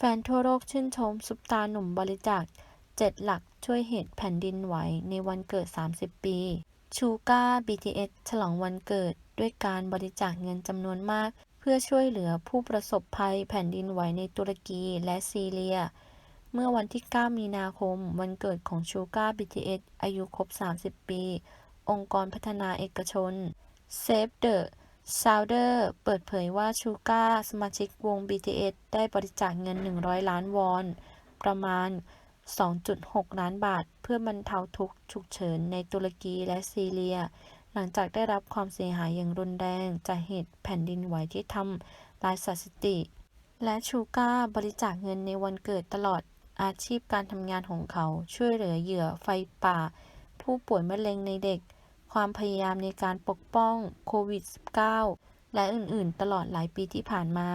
แฟนทั่วโลกชื่นชม ซุปตาหนุ่มบริจาคเจ็ดหลักช่วยเหตุแผ่นดินไหวในวันเกิด 30 ปี ชูก้า BTS ฉลองวันเกิดด้วยการบริจาคเงินจำนวนมาก เพื่อช่วยเหลือผู้ประสบภัยแผ่นดินไหวในตุรกีและซีเรีย เมื่อวันที่ 9 มีนาคม วันเกิดของชูก้า BTS อายุครบ 30 ปี องค์กรพัฒนาเอกชน Save the Children เปิดเผยว่าชูก้าสมาชิกวง BTS ได้บริจาคเงิน 100 ล้านวอน ประมาณ 2.6 ล้านบาท เพื่อบรรเทาทุกข์ฉุกเฉินในตุรกีและซีเรีย หลังจากได้รับความเสียหายอย่างรุนแรง จากเหตุแผ่นดินไหวที่ทำลายสถิติ และชูก้าบริจาคเงินในวันเกิดตลอดอาชีพการทำงานของเขา ช่วยเหลือเหยื่อไฟป่า ผู้ป่วยมะเร็งในเด็ก ความพยายามในการปกป้องโควิด -19 และอื่น ๆ ตลอดหลายปีที่ผ่านมา